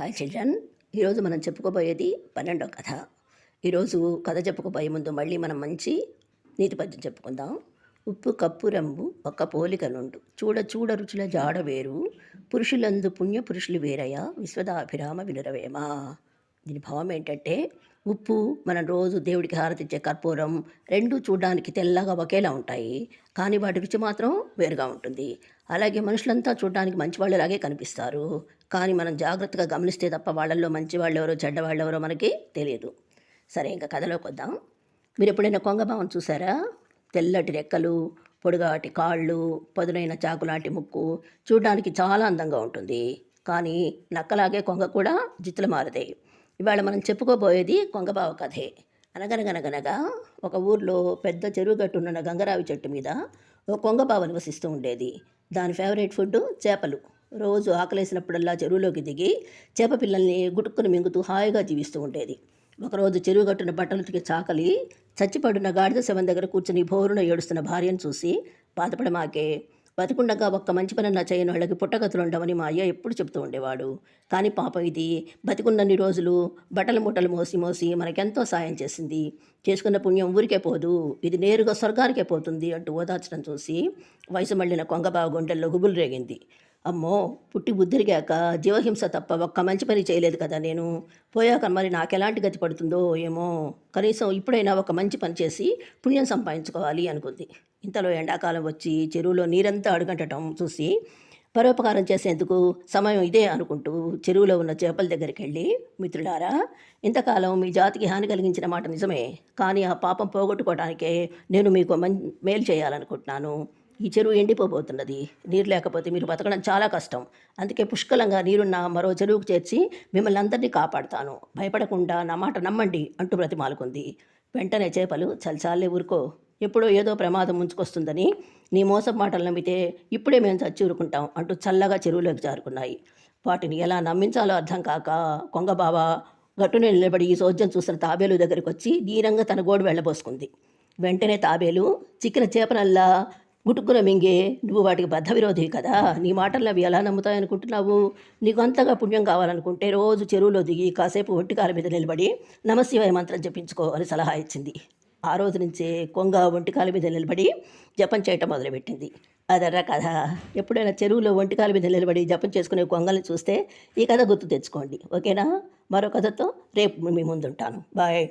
Hi children. ఈరోజు మనం చెప్పుకోబోయేది పన్నెండో కథ. ఈరోజు కథ చెప్పుకోబోయే ముందు మళ్ళీ మనం మంచి నీతి పద్యం చెప్పుకుందాం. ఉప్పు కప్పు రంబు ఒక పోలిక నుండు చూడ చూడ రుచుల జాడ వేరు. పురుషులందు పుణ్య పురుషులు వేరయ్య. విశ్వదాభిరామ వినురవేమ దీని భావం ఏంటంటే ఉప్పు మనం రోజు దేవుడికి హారతిచ్చే కర్పూరం రెండు చూడడానికి తెల్లగా ఒకేలా ఉంటాయి. కానీ వాటి రుచి మాత్రం వేరుగా ఉంటుంది. అలాగే మనుషులంతా చూడడానికి మంచివాళ్ళలాగే కనిపిస్తారు. కానీ మనం జాగ్రత్తగా గమనిస్తే తప్ప వాళ్ళల్లో మంచివాళ్ళు ఎవరో చెడ్డవాళ్ళు ఎవరో మనకి తెలియదు. సరే ఇంకా కథలోకి వద్దాం. మీరు ఎప్పుడైనా కొంగభావం చూసారా? తెల్లటి రెక్కలు పొడుగాటి కాళ్ళు పదునైన చాకు లాంటి ముక్కు చూడడానికి చాలా అందంగా ఉంటుంది. కానీ నక్కలాగే కొంగ కూడా జిత్తులు మారతాయి. ఇవాళ మనం చెప్పుకోబోయేది కొంగబావ కథే. అనగనగనగనగా ఒక ఊర్లో పెద్ద చెరువు గట్టున్న గంగరావి చెట్టు మీద ఒక కొంగబావ నివసిస్తూ ఉండేది. దాని ఫేవరెట్ ఫుడ్ చేపలు. రోజు ఆకలేసినప్పుడల్లా చెరువులోకి దిగి చేప పిల్లల్ని గుటుక్కుని మింగుతూ హాయిగా జీవిస్తూ ఉండేది. ఒకరోజు చెరువు గట్టున బట్టలు చాకలి చచ్చిపడున్న గాడిద శవం దగ్గర కూర్చుని భోరున ఏడుస్తున్న భార్యను చూసి బాధపడమాకే బతికుండగా ఒక్క మంచి పని నా చేయని వాళ్ళకి పుట్టగతులు ఉండవని మా అయ్య ఎప్పుడు చెప్తూ ఉండేవాడు. కానీ పాపం ఇది. బతికున్నన్ని రోజులు బట్టలు మూటలు మోసి మోసి మనకెంతో సాయం చేసింది. చేసుకున్న పుణ్యం ఊరికే పోదు. ఇది నేరుగా స్వర్గానికే పోతుంది అంటూ ఓదార్చడం చూసి వయసు మళ్ళిన కొంగబావ గుండెల్లో గుబులు రేగింది. అమ్మో పుట్టి బుద్ధిరిగాక జీవహింస తప్ప ఒక్క మంచి పని చేయలేదు కదా నేను. పోయాక మరి నాకెలాంటి గతి పడుతుందో ఏమో. కనీసం ఇప్పుడైనా ఒక మంచి పని చేసి పుణ్యం సంపాదించుకోవాలి అనుకుంది. ఇంతలో ఎండాకాలం వచ్చి చెరువులో నీరంతా అడుగంటటం చూసి పరోపకారం చేసేందుకు సమయం ఇదే అనుకుంటూ చెరువులో ఉన్న చేపల దగ్గరికి వెళ్ళి మిత్రులారా ఇంతకాలం మీ జాతికి హాని కలిగించిన మాట నిజమే. కానీ ఆ పాపం పోగొట్టుకోవడానికే నేను మీకు మం మేలు చేయాలనుకుంటున్నాను. ఈ చెరువు ఎండిపోబోతున్నది. నీరు లేకపోతే మీరు బతకడం చాలా కష్టం. అందుకే పుష్కలంగా నీరున్న మరో చెరువుకు చేర్చి మిమ్మల్ని అందరినీ కాపాడుతాను. భయపడకుండా నా మాట నమ్మండి అంటూ బ్రతిమాలుకుంది. వెంటనే చేపలు చల్చాలే ఊరుకో. ఎప్పుడో ఏదో ప్రమాదం ముంచుకొస్తుందని నీ మోసం మాటలు నమ్మితే ఇప్పుడే మేము చచ్చి ఊరుకుంటాం అంటూ చల్లగా చెరువులోకి జారుకున్నాయి. వాటిని ఎలా నమ్మించాలో అర్థం కాక కొంగబావ గట్టునే నిలబడి ఈ సోద్యం చూసిన తాబేలు దగ్గరికి వచ్చి దీనంగా తన గోడు వెళ్ళబోసుకుంది. వెంటనే తాబేలు చిక్కిన చేపనల్లా గుటుక్కున మింగే నువ్వు వాటికి బద్ధ విరోధివి కదా. నీ మాటలను అవి ఎలా నమ్ముతాయనుకుంటున్నావు? నీకు అంతగా పుణ్యం కావాలనుకుంటే రోజు చెరువులో దిగి కాసేపు ఒంటికాల మీద నిలబడి నమశివాయ మంత్రం జపించుకో అని సలహా ఇచ్చింది. ఆ రోజు నుంచే కొంగ ఒంటికాల మీద నిలబడి జపం చేయటం మొదలుపెట్టింది. అదర్రా కథ. ఎప్పుడైనా చెరువులో ఒంటికాల మీద నిలబడి జపం చేసుకునే కొంగల్ని చూస్తే ఈ కథ గుర్తు తెచ్చుకోండి. ఓకేనా? మరో కథతో రేపు మీ ముందుంటాను. బాయ్.